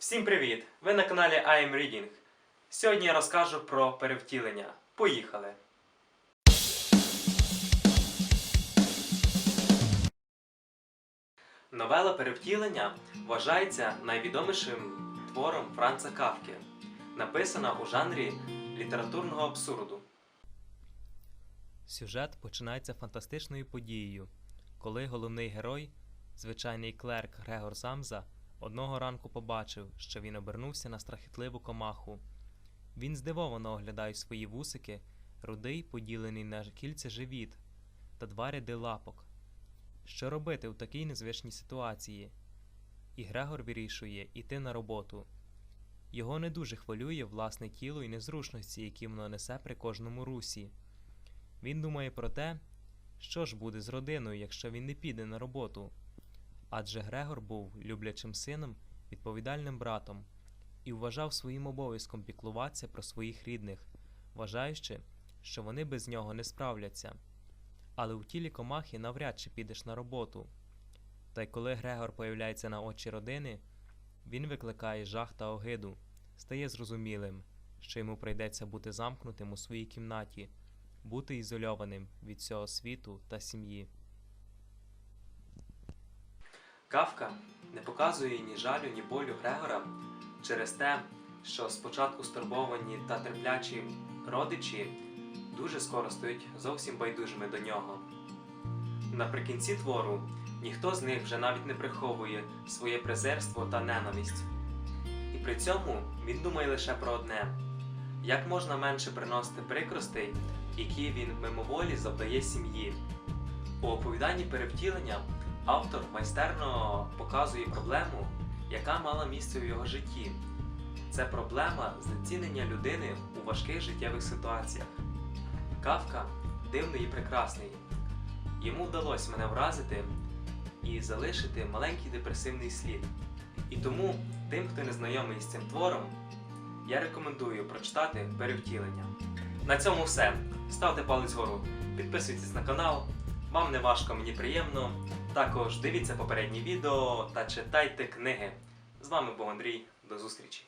Всім привіт! Ви на каналі I am Reading. Сьогодні я розкажу про перевтілення. Поїхали! Новела Перевтілення вважається найвідомішим твором Франца Кафки, написана у жанрі літературного абсурду. Сюжет починається фантастичною подією, коли головний герой, звичайний клерк Грегор Самза, одного ранку побачив, що він обернувся на страхітливу комаху. Він здивовано оглядає свої вусики, рудий, поділений на кільця живіт та два ряди лапок. Що робити у такій незвичній ситуації? І Грегор вирішує іти на роботу. Його не дуже хвилює власне тіло і незручності, які воно несе при кожному русі. Він думає про те, що ж буде з родиною, якщо він не піде на роботу. Адже Грегор був люблячим сином, відповідальним братом і вважав своїм обов'язком піклуватися про своїх рідних, вважаючи, що вони без нього не справляться. Але у тілі комахи навряд чи підеш на роботу. Та й коли Грегор появляється на очі родини, він викликає жах та огиду, стає зрозумілим, що йому прийдеться бути замкнутим у своїй кімнаті бути ізольованим від цього світу та сім'ї. Кавка не показує ні жалю, ні болю Грегора через те, що спочатку стурбовані та терплячі родичі дуже скоро стають зовсім байдужими до нього. Наприкінці твору ніхто з них вже навіть не приховує своє презерство та ненависть. І при цьому він думає лише про одне: як можна менше приносити прикростей, які він мимоволі завдає сім'ї. У оповіданні перевтілення автор майстерно показує проблему, яка мала місце в його житті. Це проблема знецінення людини у важких життєвих ситуаціях. Кавка дивний і прекрасний. Йому вдалося мене вразити і залишити маленький депресивний слід. І тому тим, хто не знайомий з цим твором, я рекомендую прочитати перевтілення. На цьому все. Ставте палець вгору, підписуйтесь на канал. Вам не важко, мені приємно. Також дивіться попередні відео та читайте книги. З вами був Андрій. До зустрічі!